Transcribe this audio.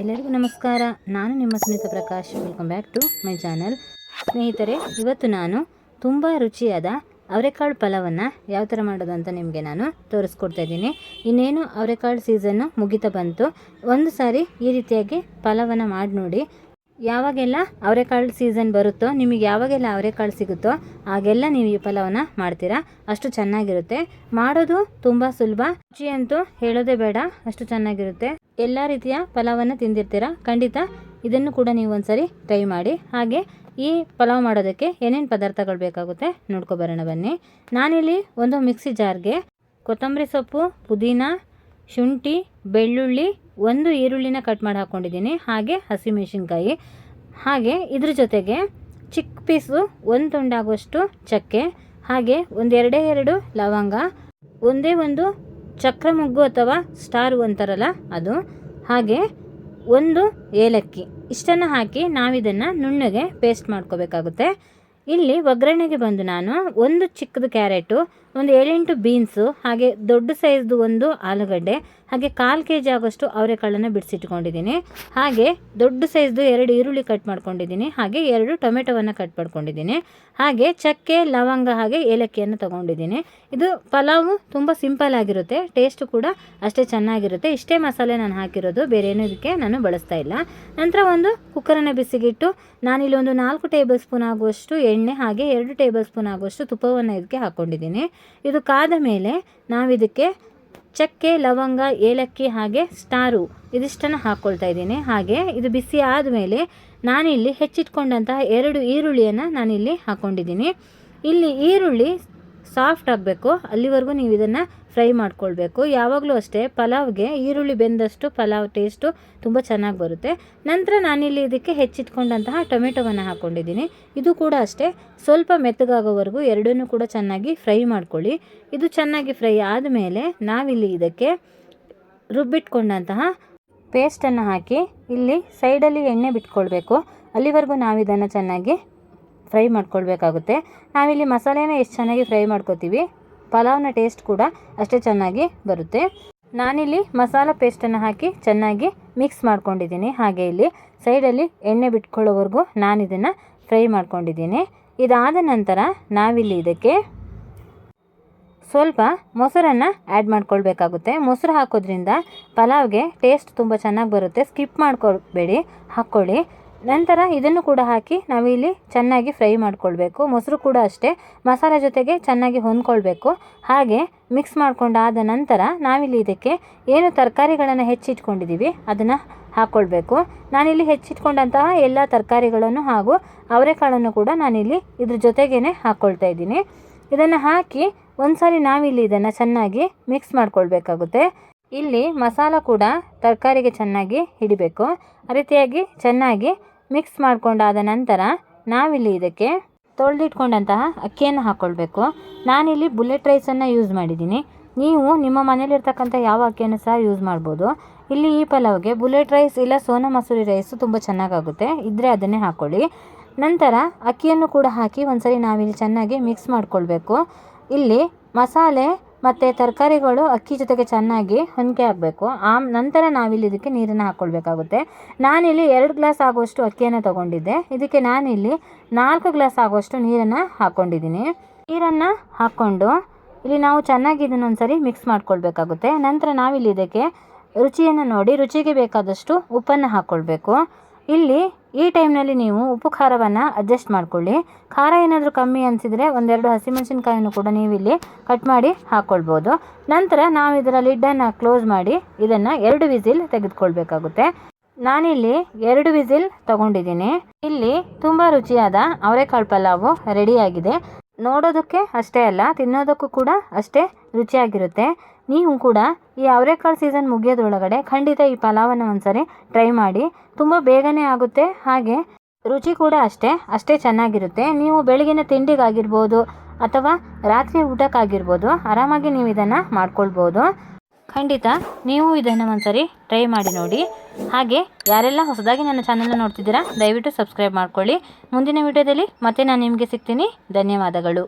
ಎಲ್ಲರಿಗೂ ನಮಸ್ಕಾರ. ನಾನು ನಿಮ್ಮ Sunita Prakash. Welcome back to my channel ಸ್ನೇಹಿತರೆ, ಇವತ್ತು ನಾನು ತುಂಬ ರುಚಿಯಾದ ಅವರೆಕಾಳು ಪಲಾವನ್ನು ಯಾವ ಥರ ಮಾಡೋದು ಅಂತ ನಿಮಗೆ ನಾನು ತೋರಿಸ್ಕೊಡ್ತಾ ಇದ್ದೀನಿ. ಇನ್ನೇನು ಅವರೆಕಾಳು ಸೀಸನ್ನು ಮುಗಿತಾ ಬಂತು, ಒಂದು ಸಾರಿ ಈ ರೀತಿಯಾಗಿ ಪಲಾವನ್ನು ಮಾಡಿ ನೋಡಿ. ಯಾವಾಗೆಲ್ಲ ಅವರೆಕಾಳು ಸೀಸನ್ ಬರುತ್ತೋ, ನಿಮಗೆ ಯಾವಾಗೆಲ್ಲ ಅವರೆಕಾಳು ಸಿಗುತ್ತೋ ಆಗೆಲ್ಲ ನೀವು ಈ ಪಲಾವನ್ನ ಮಾಡ್ತೀರಾ. ಅಷ್ಟು ಚೆನ್ನಾಗಿರುತ್ತೆ. ಮಾಡೋದು ತುಂಬ ಸುಲಭ. ರುಚಿ ಅಂತೂ ಹೇಳೋದೇ ಬೇಡ. ಅಷ್ಟು ಚೆನ್ನಾಗಿರುತ್ತೆ. ಎಲ್ಲ ರೀತಿಯ ಪಲಾವನ್ನು ತಿಂದಿರ್ತೀರಾ? ಖಂಡಿತ ಇದನ್ನು ಕೂಡ ನೀವು ಒಂದ್ಸರಿ ಟ್ರೈ ಮಾಡಿ. ಹಾಗೆ ಈ ಪಲಾವ್ ಮಾಡೋದಕ್ಕೆ ಏನೇನು ಪದಾರ್ಥಗಳು ಬೇಕಾಗುತ್ತೆ ನೋಡ್ಕೊಬರೋಣ ಬನ್ನಿ. ನಾನಿಲ್ಲಿ ಒಂದು ಮಿಕ್ಸಿ ಜಾರ್ಗೆ ಕೊತ್ತಂಬರಿ ಸೊಪ್ಪು, ಪುದೀನ ಶುಂಠಿ, ಬೆಳ್ಳುಳ್ಳಿ ಒಂದು ಈರುಳ್ಳಿನ ಕಟ್ ಮಾಡಿ ಹಾಕ್ಕೊಂಡಿದ್ದೀನಿ ಹಾಗೆ ಹಸಿಮೆಣಸಿನ್ಕಾಯಿ ಹಾಗೆ ಇದ್ರ ಜೊತೆಗೆ ಚಿಕ್ಕ ಪೀಸು ಒಂದು ತುಂಡಾಗುವಷ್ಟು ಚಕ್ಕೆ, ಹಾಗೆ ಒಂದೆರಡೇ ಎರಡು ಲವಂಗ, ಒಂದೇ ಒಂದು ಚಕ್ರ ಮೊಗ್ಗು ಅಥವಾ ಸ್ಟಾರ್ ಅಂತಾರಲ್ಲ ಅದು. ಹಾಗೆ ಒಂದು ಏಲಕ್ಕಿ. ಇಷ್ಟನ್ನು ಹಾಕಿ ನಾವಿದನ್ನು ನುಣ್ಣಗೆ ಪೇಸ್ಟ್ ಮಾಡ್ಕೋಬೇಕಾಗುತ್ತೆ. ಇಲ್ಲಿ ಒಗ್ಗರಣೆಗೆ ಬಂದು ನಾನು ಒಂದು ಚಿಕ್ಕದು ಕ್ಯಾರೆಟು, ಒಂದು ಏಳೆಂಟು ಬೀನ್ಸು, ಹಾಗೆ ದೊಡ್ಡ ಸೈಜ್ದು ಒಂದು ಆಲೂಗಡ್ಡೆ ಹಾಗೆ ಕಾಲು ಕೆ ಜಿ ಆಗೋಷ್ಟು ಅವರೆಕಾಳನ್ನು ಬಿಡಿಸಿಟ್ಕೊಂಡಿದ್ದೀನಿ. ಹಾಗೆ ದೊಡ್ಡ ಸೈಜ್ದು ಎರಡು ಈರುಳ್ಳಿ ಕಟ್ ಮಾಡ್ಕೊಂಡಿದ್ದೀನಿ. ಹಾಗೆ ಎರಡು ಟೊಮೆಟೊವನ್ನು ಕಟ್ ಮಾಡ್ಕೊಂಡಿದ್ದೀನಿ. ಹಾಗೆ ಚಕ್ಕೆ, ಲವಂಗ ಹಾಗೆ ಏಲಕ್ಕಿಯನ್ನು ತೊಗೊಂಡಿದ್ದೀನಿ. ಇದು ಪಲಾವು ತುಂಬ ಸಿಂಪಲ್ ಆಗಿರುತ್ತೆ ಟೇಸ್ಟು ಕೂಡ ಅಷ್ಟೇ ಚೆನ್ನಾಗಿರುತ್ತೆ. ಇಷ್ಟೇ ಮಸಾಲೆ ನಾನು ಹಾಕಿರೋದು, ಬೇರೆ ಏನೂ ಇದಕ್ಕೆ ನಾನು ಬಳಸ್ತಾ ಇಲ್ಲ. ನಂತರ ಒಂದು ಕುಕ್ಕರನ್ನು ಬಿಸಿಗಿಟ್ಟು, ನಾನಿಲ್ಲಿ ಒಂದು ನಾಲ್ಕು ಟೇಬಲ್ ಸ್ಪೂನ್ ಆಗುವಷ್ಟು ಎಣ್ಣೆ, ಹಾಗೆ ಎರಡು ಟೇಬಲ್ ಸ್ಪೂನ್ ಆಗುವಷ್ಟು ತುಪ್ಪವನ್ನು ಇದಕ್ಕೆ ಹಾಕ್ಕೊಂಡಿದ್ದೀನಿ ಇದು ಕಾದ ಮೇಲೆ ನಾವಿದಕ್ಕೆ ಚಕ್ಕೆ, ಲವಂಗ, ಏಲಕ್ಕಿ ಹಾಗೆ ಸ್ಟಾರು ಇದಿಷ್ಟನ್ನು ಹಾಕ್ಕೊಳ್ತಾ ಇದ್ದೀನಿ. ಹಾಗೆ ಇದು ಬಿಸಿ ಆದಮೇಲೆ ನಾನಿಲ್ಲಿ ಹೆಚ್ಚಿಟ್ಕೊಂಡಂತಹ ಎರಡು ಈರುಳ್ಳಿಯನ್ನು ನಾನಿಲ್ಲಿ ಹಾಕ್ಕೊಂಡಿದ್ದೀನಿ ಇಲ್ಲಿ ಈರುಳ್ಳಿ ಸಾಫ್ಟ್ ಆಗಬೇಕು, ಅಲ್ಲಿವರೆಗೂ ನೀವು ಇದನ್ನು ಫ್ರೈ ಮಾಡ್ಕೊಳ್ಬೇಕು. ಯಾವಾಗಲೂ ಅಷ್ಟೇ, ಪಲಾವ್ಗೆ ಈರುಳ್ಳಿ ಬೆಂದಷ್ಟು ಪಲಾವ್ ಟೇಸ್ಟು ತುಂಬ ಚೆನ್ನಾಗಿ ಬರುತ್ತೆ. ನಂತರ ನಾನಿಲ್ಲಿ ಇದಕ್ಕೆ ಹೆಚ್ಚಿಟ್ಕೊಂಡಂತಹ ಟೊಮೆಟೊವನ್ನು ಹಾಕ್ಕೊಂಡಿದ್ದೀನಿ ಇದು ಕೂಡ ಅಷ್ಟೇ, ಸ್ವಲ್ಪ ಮೆತ್ತಗಾಗೋವರೆಗೂ ಎರಡನ್ನೂ ಕೂಡ ಚೆನ್ನಾಗಿ ಫ್ರೈ ಮಾಡ್ಕೊಳ್ಳಿ. ಇದು ಚೆನ್ನಾಗಿ ಫ್ರೈ ಆದಮೇಲೆ ನಾವಿಲ್ಲಿ ಇದಕ್ಕೆ ರುಬ್ಬಿಟ್ಕೊಂಡಂತಹ ಪೇಸ್ಟನ್ನು ಹಾಕಿ ಇಲ್ಲಿ ಸೈಡಲ್ಲಿ ಎಣ್ಣೆ ಬಿಟ್ಕೊಳ್ಬೇಕು. ಅಲ್ಲಿವರೆಗೂ ನಾವು ಇದನ್ನು ಚೆನ್ನಾಗಿ ಫ್ರೈ ಮಾಡ್ಕೊಳ್ಬೇಕಾಗುತ್ತೆ. ನಾವಿಲ್ಲಿ ಮಸಾಲೆನ ಎಷ್ಟು ಚೆನ್ನಾಗಿ ಫ್ರೈ ಮಾಡ್ಕೋತೀವಿ, ಪಲಾವ್ನ ಟೇಸ್ಟ್ ಕೂಡ ಅಷ್ಟೇ ಚೆನ್ನಾಗಿ ಬರುತ್ತೆ. ನಾನಿಲ್ಲಿ ಮಸಾಲ ಪೇಸ್ಟನ್ನು ಹಾಕಿ ಚೆನ್ನಾಗಿ ಮಿಕ್ಸ್ ಮಾಡ್ಕೊಂಡಿದ್ದೀನಿ. ಹಾಗೆ ಇಲ್ಲಿ ಸೈಡಲ್ಲಿ ಎಣ್ಣೆ ಬಿಟ್ಕೊಳ್ಳೋವರೆಗೂ ನಾನು ಇದನ್ನು ಫ್ರೈ ಮಾಡ್ಕೊಂಡಿದ್ದೀನಿ. ಇದಾದ ನಂತರ ನಾವಿಲ್ಲಿ ಇದಕ್ಕೆ ಸ್ವಲ್ಪ ಮೊಸರನ್ನು ಆ್ಯಡ್ ಮಾಡ್ಕೊಳ್ಬೇಕಾಗುತ್ತೆ. ಮೊಸರು ಹಾಕೋದ್ರಿಂದ ಪಲಾವ್ಗೆ ಟೇಸ್ಟ್ ತುಂಬ ಚೆನ್ನಾಗಿ ಬರುತ್ತೆ. ಸ್ಕಿಪ್ ಮಾಡ್ಕೊಳ್ಬೇಡಿ, ಹಾಕ್ಕೊಳ್ಳಿ. ನಂತರ ಇದನ್ನು ಕೂಡ ಹಾಕಿ ನಾವಿಲ್ಲಿ ಚೆನ್ನಾಗಿ ಫ್ರೈ ಮಾಡ್ಕೊಳ್ಬೇಕು. ಮೊಸರು ಕೂಡ ಅಷ್ಟೇ. ಮಸಾಲೆ ಜೊತೆಗೆ ಚೆನ್ನಾಗಿ ಹೊಂದ್ಕೊಳ್ಬೇಕು. ಹಾಗೆ ಮಿಕ್ಸ್ ಮಾಡಿಕೊಂಡಾದ ನಂತರ ನಾವಿಲ್ಲಿ ಇದಕ್ಕೆ ಏನು ತರಕಾರಿಗಳನ್ನು ಹೆಚ್ಚಿಟ್ಕೊಂಡಿದ್ದೀವಿ ಅದನ್ನು ಹಾಕ್ಕೊಳ್ಬೇಕು ನಾನಿಲ್ಲಿ ಹೆಚ್ಚಿಟ್ಕೊಂಡಂತಹ ಎಲ್ಲ ತರಕಾರಿಗಳನ್ನು ಹಾಗೂ ಅವರೆಕಾಳನ್ನು ಕೂಡ ನಾನಿಲ್ಲಿ ಇದ್ರ ಜೊತೆಗೇ ಹಾಕ್ಕೊಳ್ತಾ ಇದ್ದೀನಿ. ಇದನ್ನು ಹಾಕಿ ಒಂದ್ಸಾರಿ ನಾವಿಲ್ಲಿ ಇದನ್ನು ಚೆನ್ನಾಗಿ ಮಿಕ್ಸ್ ಮಾಡ್ಕೊಳ್ಬೇಕಾಗುತ್ತೆ. ಇಲ್ಲಿ ಮಸಾಲ ಕೂಡ ತರಕಾರಿಗೆ ಚೆನ್ನಾಗಿ ಹಿಡಿಬೇಕು. ಆ ರೀತಿಯಾಗಿ ಚೆನ್ನಾಗಿ ಮಿಕ್ಸ್ ಮಾಡಿಕೊಂಡಾದ ನಂತರ ನಾವಿಲ್ಲಿ ಇದಕ್ಕೆ ತೊಳೆದಿಟ್ಕೊಂಡಂತಹ ಅಕ್ಕಿಯನ್ನು ಹಾಕ್ಕೊಳ್ಬೇಕು ನಾನಿಲ್ಲಿ ಬುಲೆಟ್ ರೈಸನ್ನು ಯೂಸ್ ಮಾಡಿದ್ದೀನಿ. ನೀವು ನಿಮ್ಮ ಮನೇಲಿರ್ತಕ್ಕಂಥ ಯಾವ ಅಕ್ಕಿಯನ್ನು ಸಹ ಯೂಸ್ ಮಾಡ್ಬೋದು. ಇಲ್ಲಿ ಈ ಪಲಾವ್ಗೆ ಬುಲೆಟ್ ರೈಸ್ ಇಲ್ಲ ಸೋನಾ ಮಸೂರಿ ರೈಸು ತುಂಬ ಚೆನ್ನಾಗಾಗುತ್ತೆ. ಇದ್ದರೆ ಅದನ್ನೇ ಹಾಕ್ಕೊಳ್ಳಿ ನಂತರ ಅಕ್ಕಿಯನ್ನು ಕೂಡ ಹಾಕಿ ಒಂದ್ಸರಿ ನಾವಿಲ್ಲಿ ಚೆನ್ನಾಗಿ ಮಿಕ್ಸ್ ಮಾಡಿಕೊಳ್ಬೇಕು. ಇಲ್ಲಿ ಮಸಾಲೆ ಮತ್ತು ತರಕಾರಿಗಳು ಅಕ್ಕಿ ಜೊತೆಗೆ ಚೆನ್ನಾಗಿ ಹೊಂದಿಕೆ ಆಗಬೇಕು. ಆ ನಂತರ ನಾವಿಲ್ಲಿ ಇದಕ್ಕೆ ನೀರನ್ನು ಹಾಕ್ಕೊಳ್ಬೇಕಾಗುತ್ತೆ. ನಾನಿಲ್ಲಿ ಎರಡು ಗ್ಲಾಸ್ ಆಗುವಷ್ಟು ಅಕ್ಕಿಯನ್ನು ತೊಗೊಂಡಿದ್ದೆ. ಇದಕ್ಕೆ ನಾನಿಲ್ಲಿ ನಾಲ್ಕು ಗ್ಲಾಸ್ ಆಗುವಷ್ಟು ನೀರನ್ನು ಹಾಕ್ಕೊಂಡಿದ್ದೀನಿ. ನೀರನ್ನು ಹಾಕ್ಕೊಂಡು ಇಲ್ಲಿ ನಾವು ಚೆನ್ನಾಗಿ ಇದನ್ನು ಒಂದ್ಸರಿ ಮಿಕ್ಸ್ ಮಾಡ್ಕೊಳ್ಬೇಕಾಗುತ್ತೆ. ನಂತರ ನಾವಿಲ್ಲಿ ಇದಕ್ಕೆ ರುಚಿಯನ್ನು ನೋಡಿ, ರುಚಿಗೆ ಬೇಕಾದಷ್ಟು ಉಪ್ಪನ್ನು ಹಾಕ್ಕೊಳ್ಬೇಕು. ಇಲ್ಲಿ ಈ ಟೈಮ್ನಲ್ಲಿ ನೀವು ಉಪ್ಪು ಖಾರವನ್ನು ಅಡ್ಜಸ್ಟ್ ಮಾಡಿಕೊಳ್ಳಿ. ಖಾರ ಏನಾದರೂ ಕಮ್ಮಿ ಅನಿಸಿದರೆ ಒಂದೆರಡು ಹಸಿಮೆಣಸಿನ್ಕಾಯನ್ನು ಕೂಡ ನೀವಿಲ್ಲಿ ಕಟ್ ಮಾಡಿ ಹಾಕ್ಕೊಳ್ಬೋದು ನಂತರ ನಾವು ಇದರ ಲಿಡ್ಡನ್ನು ಕ್ಲೋಸ್ ಮಾಡಿ ಇದನ್ನು ಎರಡು ವಿಸಿಲ್ ತೆಗೆದುಕೊಳ್ಬೇಕಾಗುತ್ತೆ. ನಾನಿಲ್ಲಿ ಎರಡು ವಿಸಿಲ್ ತಗೊಂಡಿದ್ದೀನಿ. ಇಲ್ಲಿ ತುಂಬ ರುಚಿಯಾದ ಅವರೆಕಾಳು ಪಲಾವು ರೆಡಿಯಾಗಿದೆ ನೋಡೋದಕ್ಕೆ ಅಷ್ಟೇ ಅಲ್ಲ, ತಿನ್ನೋದಕ್ಕೂ ಕೂಡ ಅಷ್ಟೇ ರುಚಿಯಾಗಿರುತ್ತೆ. ನೀವು ಕೂಡ ಈ ಅವರೆಕಾಳು ಸೀಸನ್ ಮುಗಿಯೋದ್ರೊಳಗಡೆ ಖಂಡಿತ ಈ ಪಲಾವನ್ನು ಒಂದ್ಸರಿ ಟ್ರೈ ಮಾಡಿ. ತುಂಬ ಬೇಗನೆ ಆಗುತ್ತೆ, ಹಾಗೆ ರುಚಿ ಕೂಡ ಅಷ್ಟೇ ಅಷ್ಟೇ ಚೆನ್ನಾಗಿರುತ್ತೆ. ನೀವು ಬೆಳಗಿನ ತಿಂಡಿಗಾಗಿರ್ಬೋದು ಅಥವಾ ರಾತ್ರಿ ಊಟಕ್ಕಾಗಿರ್ಬೋದು ಆರಾಮಾಗಿ ನೀವು ಇದನ್ನು ಮಾಡ್ಕೊಳ್ಬೋದು. ಖಂಡಿತ ನೀವು ಇದನ್ನು ಒಂದ್ಸರಿ ಟ್ರೈ ಮಾಡಿ ನೋಡಿ. ಹಾಗೆ ಯಾರೆಲ್ಲ ಹೊಸದಾಗಿ ನನ್ನ ಚಾನಲ್ನ ನೋಡ್ತಿದ್ದೀರಾ, ದಯವಿಟ್ಟು ಸಬ್ಸ್ಕ್ರೈಬ್ ಮಾಡ್ಕೊಳ್ಳಿ. ಮುಂದಿನ ವಿಡಿಯೋದಲ್ಲಿ ಮತ್ತೆ ನಾನು ನಿಮಗೆ ಸಿಗ್ತೀನಿ. ಧನ್ಯವಾದಗಳು.